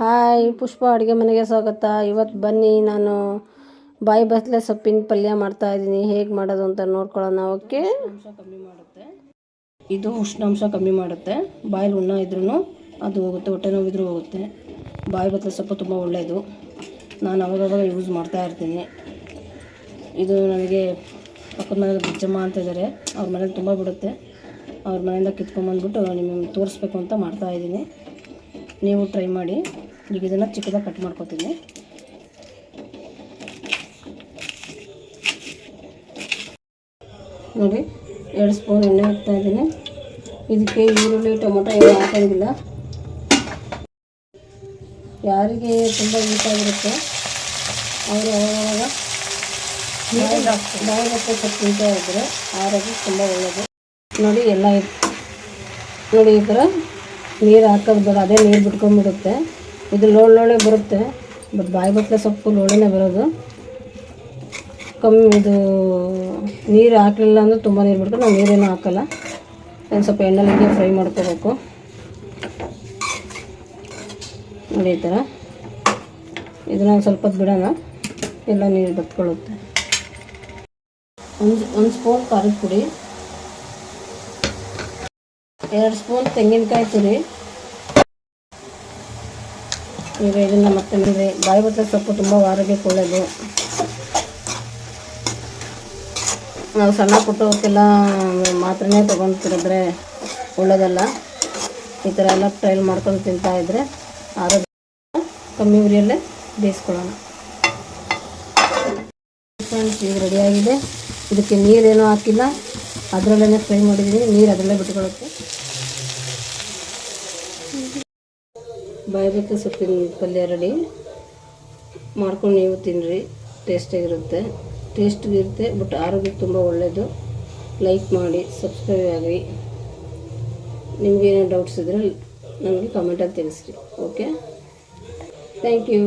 Hi, ಪುಷ್ಪ ಅಡುಗೆ ಮನೆಗೆ ಸ್ವಾಗತ. ಇವತ್ತು ಬನ್ನಿ, ನಾನು ಬಾಯಿ ಬಸ್ಲೆ ಸೊಪ್ಪಿನ ಪಲ್ಯ ಮಾಡ್ತಾ ಇದ್ದೀನಿ. ಹೇಗೆ ಮಾಡೋದು ಅಂತ ನೋಡ್ಕೊಳ್ಳೋಣ ಓಕೆ? ಅಂಶ ಕಮ್ಮಿ ಮಾಡುತ್ತೆ ಇದು ಉಷ್ಣಾಂಶ ಕಮ್ಮಿ ಮಾಡುತ್ತೆ. ಬಾಯಲ್ಲಿ ಉಣ್ಣ ಇದ್ರೂ ಅದು ಹೋಗುತ್ತೆ, ಹೊಟ್ಟೆ ನೋವಿದ್ರೂ ಹೋಗುತ್ತೆ. ಬಾಯಿ ಬಸ್ಲೆ ಸೊಪ್ಪು ತುಂಬ ಒಳ್ಳೆಯದು ನಾನು ಅವಾಗವಾಗ ಯೂಸ್ ಮಾಡ್ತಾ ಇರ್ತೀನಿ. ಇದು ನನಗೆ ಪಕ್ಕದ ಮನೆಯಲ್ಲಿ ಬಿಜ್ಜಮ್ಮ ಅಂತ ಇದ್ದಾರೆ ಅವ್ರ ಮನೇಲಿ ತುಂಬ ಬಿಡುತ್ತೆ. ಅವ್ರ ಮನೆಯಿಂದ ಕಿತ್ಕೊಂಬಂದ್ಬಿಟ್ಟು ನಿಮಗೆ ತೋರಿಸ್ಬೇಕು ಅಂತ ಮಾಡ್ತಾ ಇದ್ದೀನಿ. ನೀವು ಟ್ರೈ ಮಾಡಿ. ಈಗ ಇದನ್ನು ಚಿಕ್ಕದಾಗಿ ಕಟ್ ಮಾಡ್ಕೊತೀನಿ. ನೋಡಿ ಎರಡು ಸ್ಪೂನ್ ಎಣ್ಣೆ ಹಾಕ್ತಾ ಇದ್ದೀನಿ. ಇದಕ್ಕೆ ಈರುಳ್ಳಿ ಟೊಮೊಟೊ ಏನು ಹಾಕೋಂಗಿಲ್ಲ. ಯಾರಿಗೆ ತುಂಬ ಆಗಿರುತ್ತೆ ಅವರು ಅವಾಗ ಬಾಯಿಗೆ ಸ್ವಲ್ಪ ಇದ್ದರೆ ಆರೋಗ್ಯಕ್ಕೆ ತುಂಬ ಒಳ್ಳೆಯದು ನೋಡಿ ಎಲ್ಲ ಇದೆ ನೋಡಿ ಈ ಥರ ನೀರು ಹಾಕೋದು ಬೇಡ ಅದೇ ನೀರು ಬಿಟ್ಕೊಂಡ್ಬಿಡುತ್ತೆ. ಇದು ಲೋಳೆ ಬರುತ್ತೆ, ಬಟ್ ಬಾಯಿ ಬಟ್ಟಲೆ ಸೊಪ್ಪು ಲೋಳೆನೇ ಬರೋದು. ಕಮ್ಮಿ ಇದು ನೀರು ಹಾಕಲಿಲ್ಲ ಅಂದರೆ ತುಂಬ ನೀರು ಬಿಡ್ಕೊಂಡು ನಾವು ನೀರೇನು ಹಾಕಲ್ಲ. ಒಂದು ಸ್ವಲ್ಪ ಎಣ್ಣೆಲಿಗೆ ಫ್ರೈ ಮಾಡ್ಕೋಬೇಕು. ನೋಡಿ ಈ ಥರ ಇದನ್ನ ಸ್ವಲ್ಪ ಬಿಡೋಣ, ಎಲ್ಲ ನೀರು ಬತ್ಕೊಳ್ಳುತ್ತೆ ಒಂದು ಒಂದು ಸ್ಪೂನ್ ಖಾರದ ಪುಡಿ. ಎರಡು ಸ್ಪೂನ್ ತೆಂಗಿನಕಾಯಿ ತುರಿ. ಈಗ ಇದನ್ನ ಮತ್ತೆ ಮೇಲೆ ಬಾಯಿ ಬತ್ತ ಸೊಪ್ಪು ತುಂಬ ಆರೋಗ್ಯಕ್ಕೆ ಒಳ್ಳೆಯದು ನಾವು ಸಣ್ಣ ಪುಟ್ಟವಕ್ಕೆಲ್ಲ ಮಾತ್ರನೇ ತೊಗೊಂತಿರಿದ್ರೆ ಒಳ್ಳೆಯದಲ್ಲ ಈ ಥರ ಎಲ್ಲ ಟ್ರೈಲ್ ಮಾಡ್ಕೊಂಡು ತಿಂತಾ ಇದ್ರೆ ಆರೋಗ್ಯ ಕಮ್ಮಿ ಉರಿಯಲ್ಲೇ ಬೇಯಿಸ್ಕೊಳ್ಳೋಣ. ಫ್ರೆಂಡ್ಸ್ ಈಗ ರೆಡಿಯಾಗಿದೆ ಇದಕ್ಕೆ ನೀರೇನೂ ಹಾಕಿಲ್ಲ. ಅದರಲ್ಲೇ ಫ್ರೈ ಮಾಡಿದ್ದೀನಿ. ನೀರು ಅದರಲ್ಲೇ ಬಿಟ್ಕೊಳ್ಳುತ್ತೆ ಬಾಯಿ ಬತ್ತೆ ಸೊಪ್ಪಿನ ಪಲ್ಯ ರೆಡಿ. ಮಾಡ್ಕೊಂಡು ನೀವು ತಿನ್ನಿರಿ ಟೇಸ್ಟಾಗಿರುತ್ತೆ ಟೇಸ್ಟಿಗಿರುತ್ತೆ ಬಟ್ ಆರೋಗ್ಯಕ್ಕೆ ತುಂಬ ಒಳ್ಳೆಯದು ಲೈಕ್ ಮಾಡಿ ಸಬ್ಸ್ಕ್ರೈಬ್ ಆಗಿ ನಿಮಗೇನೋ ಡೌಟ್ಸ್ ಇದ್ದರೆ ನನಗೆ ಕಮೆಂಟಲ್ಲಿ ತಿಳಿಸ್ರಿ ಓಕೆ ಥ್ಯಾಂಕ್ ಯು